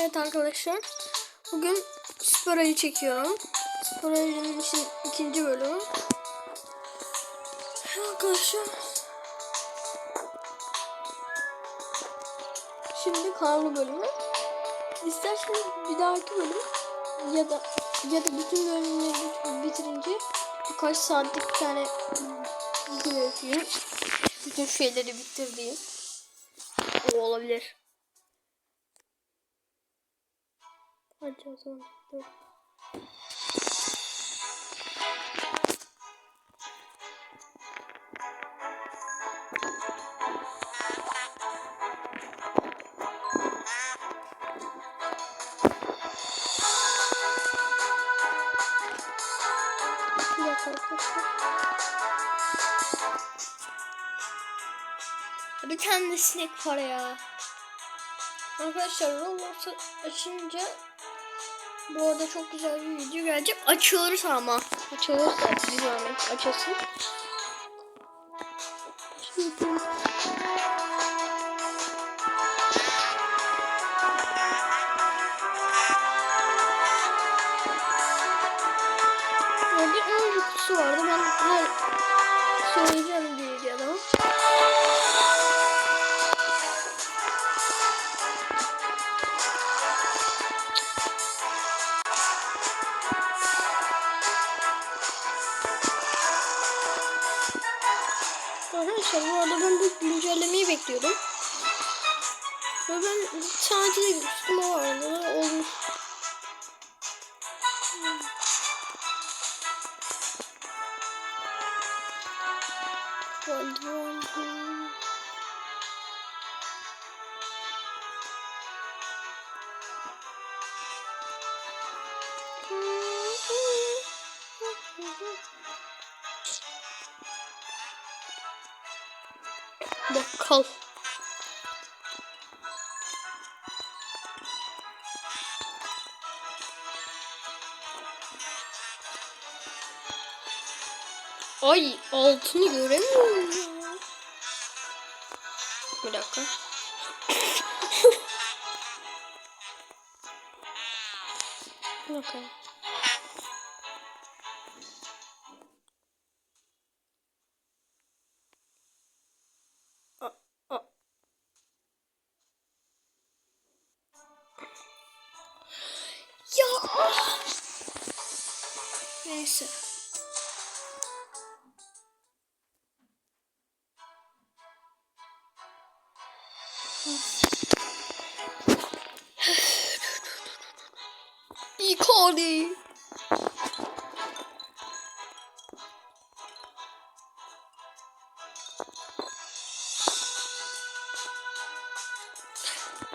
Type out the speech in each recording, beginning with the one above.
Evet arkadaşlar. Bugün Süper Ayı çekiyorum. Süper Ayı'nın işin ikinci bölümü. Arkadaşlar. Şimdi karlı bölümü. İsterseniz bir dahaki bölüm ya da ya da bütün bölümleri bitirince birkaç saatlik bir tane video yapayım. Bütün şeyleri bitirdiğim. O olabilir. Hadi o zaman. Dur. Bir tane de sinek var ya. Arkadaşlar Roblox'u açınca bu arada çok güzel bir video gelecek. Açıyoruz ama. Bir zahmet açasın. Şimdi Orada emoji kutusu vardı. Ben her söyleyeceğim bir videoda. Bakkal. Ay altını göremiyorum ya. Bir dakika. Bir.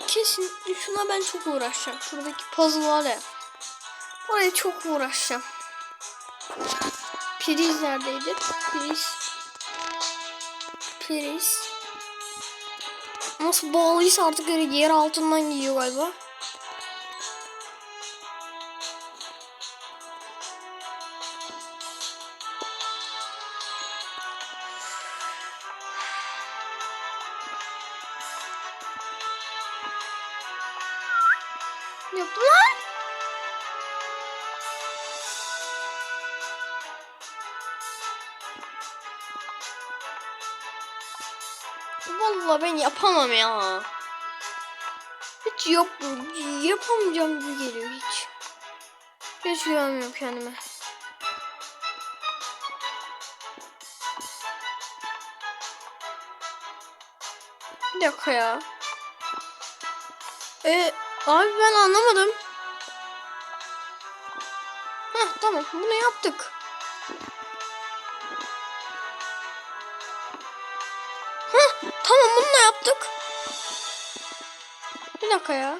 Kesin şuna ben çok uğraşacağım. Şuradaki puzzle var ya. Oraya çok uğraşacağım. Priz neredeydi? Priz. Priz. Nasıl bağlıysa artık yer altından giyiyor galiba. Vallahi ben yapamam ya. Hiç yap yapamayacağım gibi geliyor hiç. Hiç güvenmiyorum kendime. Bir dakika ya. E, abi ben anlamadım. Heh tamam bunu yaptık. Yaptık. Bir dakika ya.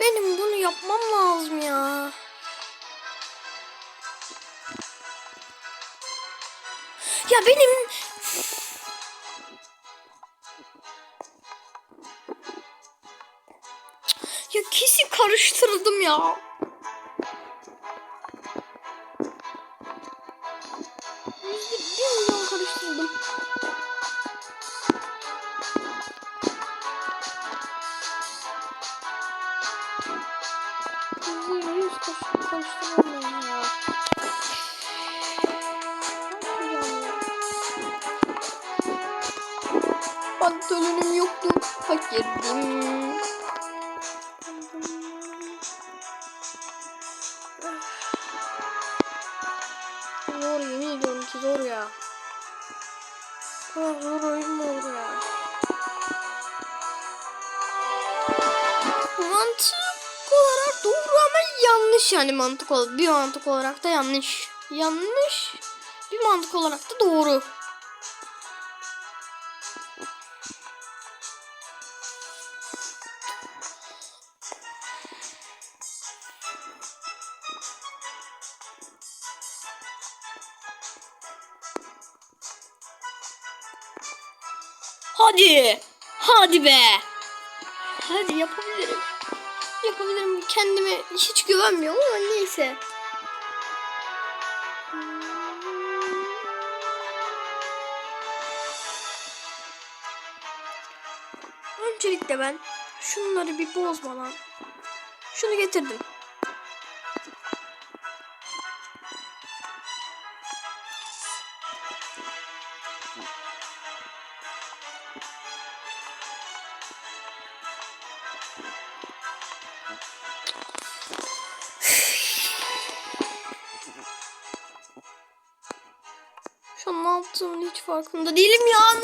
Benim bunu yapmam lazım ya. Ya benim Ya karıştırdım. Yüzde bir milyon karıştırdım. Yüzde yüz karış- yani mantık olarak. Bir mantık olarak da yanlış. Yanlış. Bir mantık olarak da doğru. Hadi. Hadi be. Hadi yapabilirim. Yapabilirim. Kendime hiç güvenmiyorum ama neyse. Öncelikle ben şunları bir bozmadan şunu getirdim. Farkında değilim ya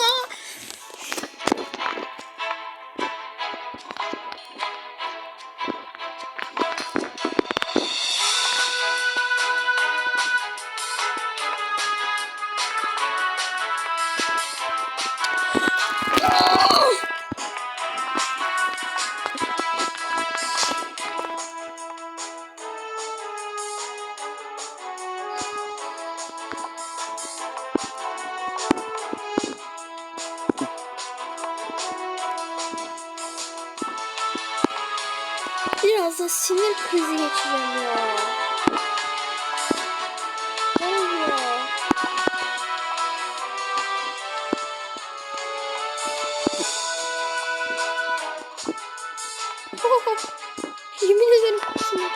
Yemin ederim. Sinir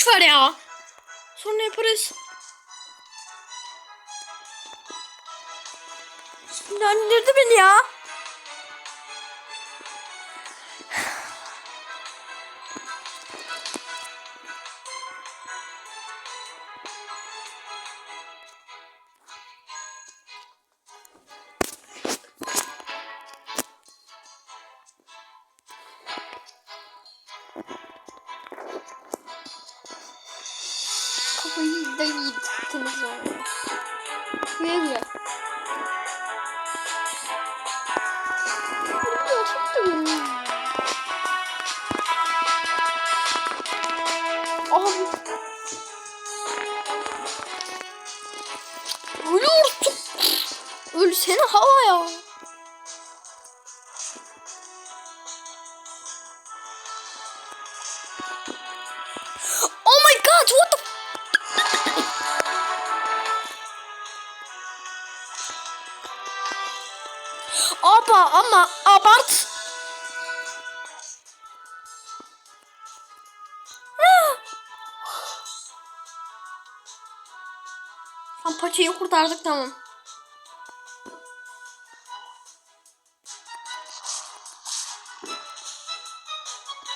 boş ver ya. Sonra yaparız. Sinirlendirdi beni ya. Tam paçayı kurtardık tamam.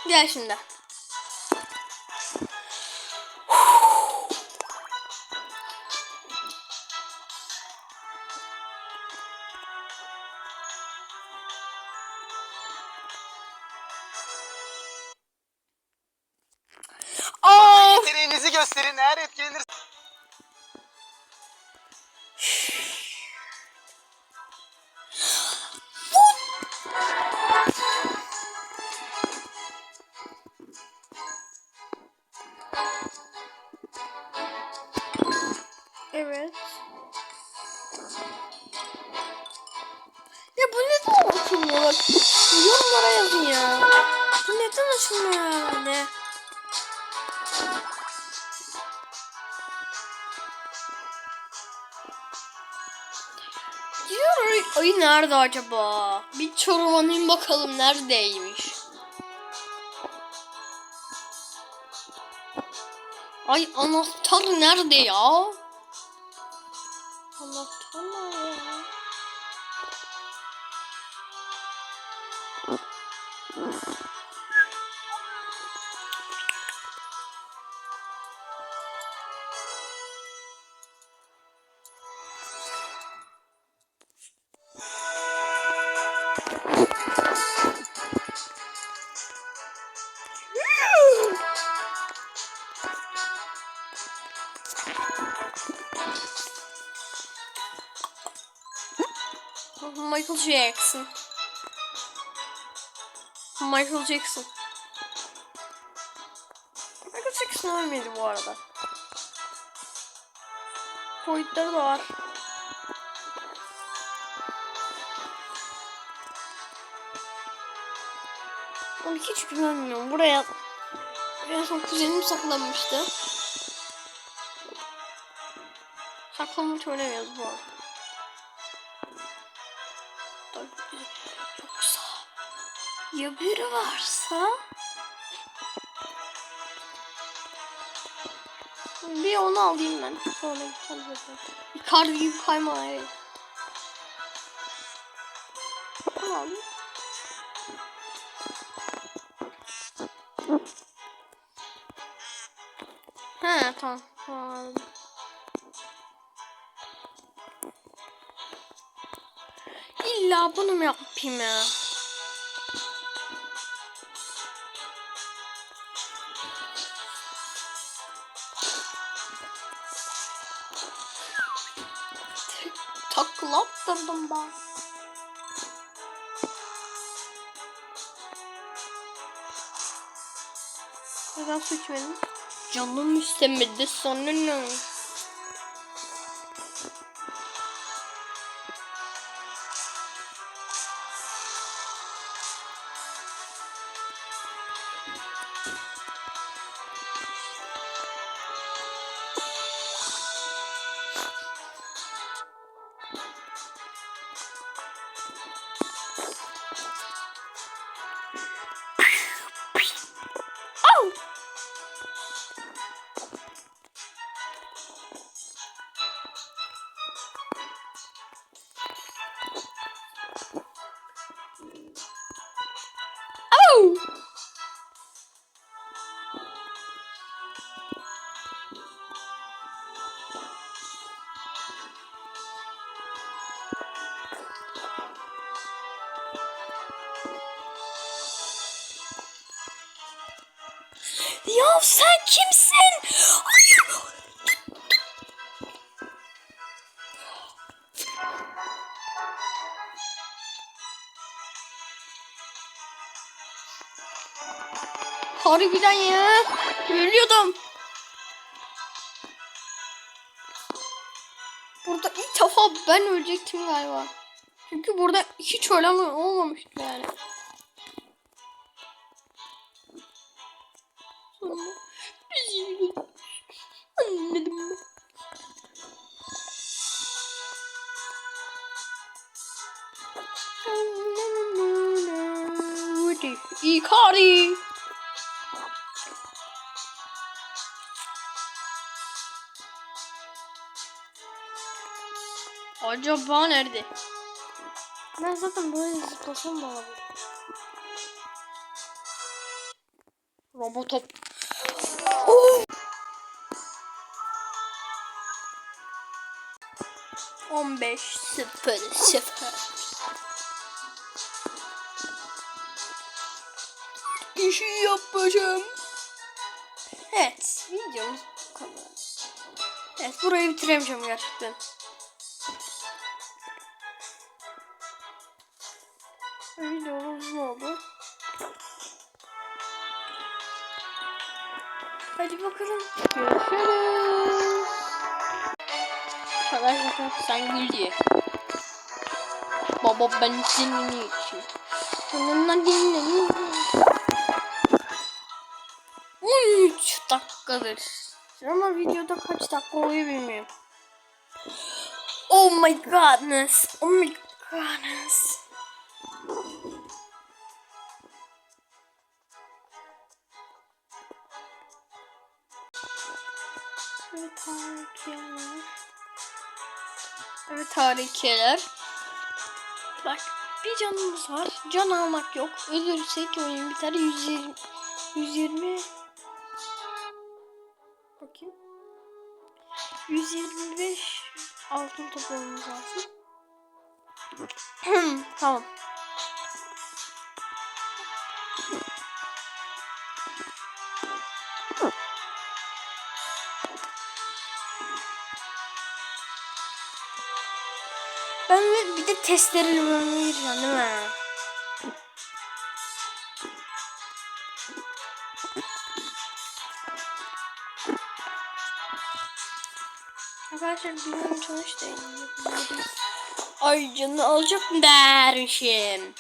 Gel şimdi. Bu neden açılmıyor yani? Diyor nerede acaba? Bir çorbanayım bakalım neredeymiş. Ay anahtar nerede ya? Anahtar nerede ya? Michael Michael Jackson. Michael Jackson ölmedi bu arada. Boyutları da var. Onu hiç güvenmiyorum. Buraya en son kuzenim saklanmıştı. Saklanmış oynamıyoruz bu arada. Ya biri varsa bir onu alayım ben. Sonra gideceğim zaten. Gibi kayma evet. Alayım. He tamam. tamam. İlla bunu mu yapayım ya? Takla attırdım ben. Neden su içmedim? Canım istemedi sonra Harbiden ya. Ölüyordum. Burada ilk defa ben ölecektim galiba. Çünkü burada hiç ölen olmamıştı yani. Anladım mı? Acaba nerede? Ben zaten böyle zıplasam da olabilir. Robotop. On beş sıfır sıfır. İşi yapacağım. Evet videomuz bu kadar. Evet burayı bitiremeyeceğim gerçekten. Hadi bakalım. Görüşürüz. Şaka şaka sen gül diye. Baba ben senin için. Onunla dinleyin. 13 dakikadır. Ama videoda kaç dakika oluyor bilmiyorum. Oh my godness. Oh my godness. Evet harikalar. Evet harikalar. Bak bir canımız var. Can almak yok. Ölürsek oyun biter. 120 120 Bakayım. 125 altın toplamamız lazım. tamam. Testleri gireceğim değil mi? Arkadaşlar bilmiyorum çalış da Ay canını alacak mı dermişim.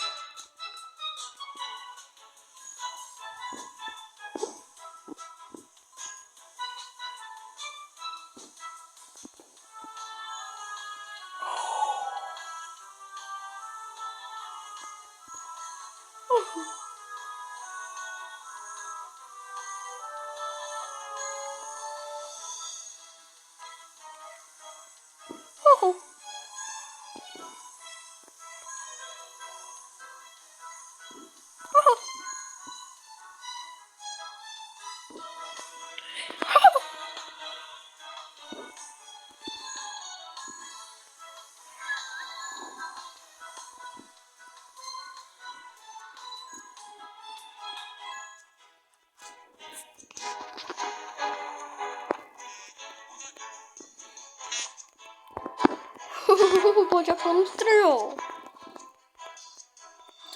Titriyor.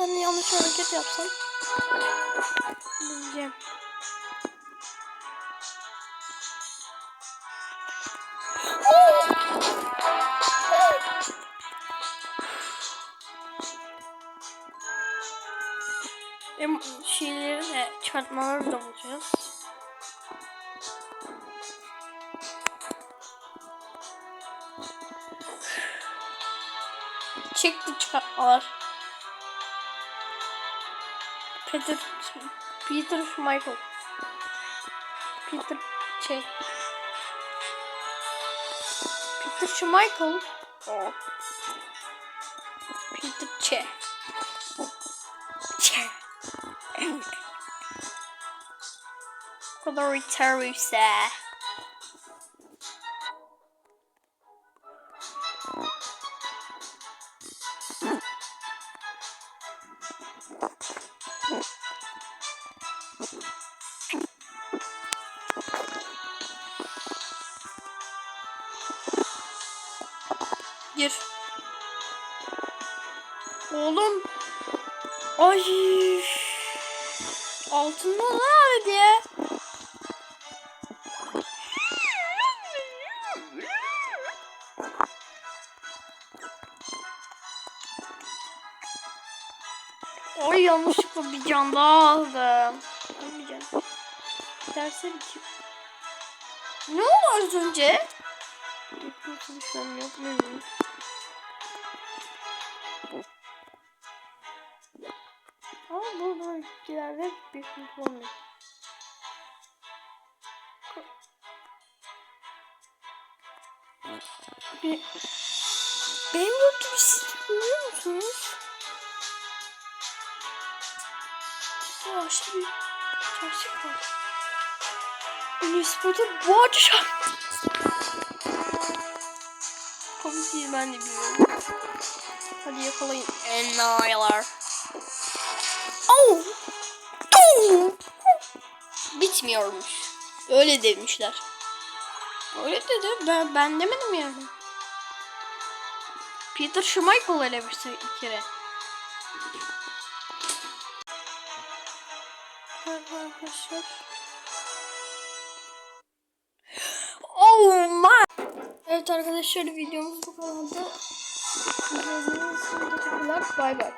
Ben yanlış hareket yapsam. Diyeceğim. Hem şeyleri de çarpmaları da bulacağız. Çıkartmalar. Peter Peter Michael. Peter şey. Peter Schmeichel. Oh. Peter Che. Che. O kadar yeterliyse. Ay. Altında nerede? Ay yanlışlıkla bir can daha aldım. Bir Ne oldu az önce? Nasıl düşünüyorum yapmıyorum. Ama ileride bir olmuyor. Bir... Benim yoktu bir siz biliyor musunuz? Yavaş bir gerçek var. Enes Batur bu akşam. Komik değil ben de biliyorum. Hadi. Oh! Bitmiyormuş. Öyle demişler. Öyle dedi. Ben, ben demedim yani. Peter Schmeichel bir, se- bir kere. Oh my. Evet arkadaşlar videomuz bu kadardı. İçin teşekkürler. Bay bay.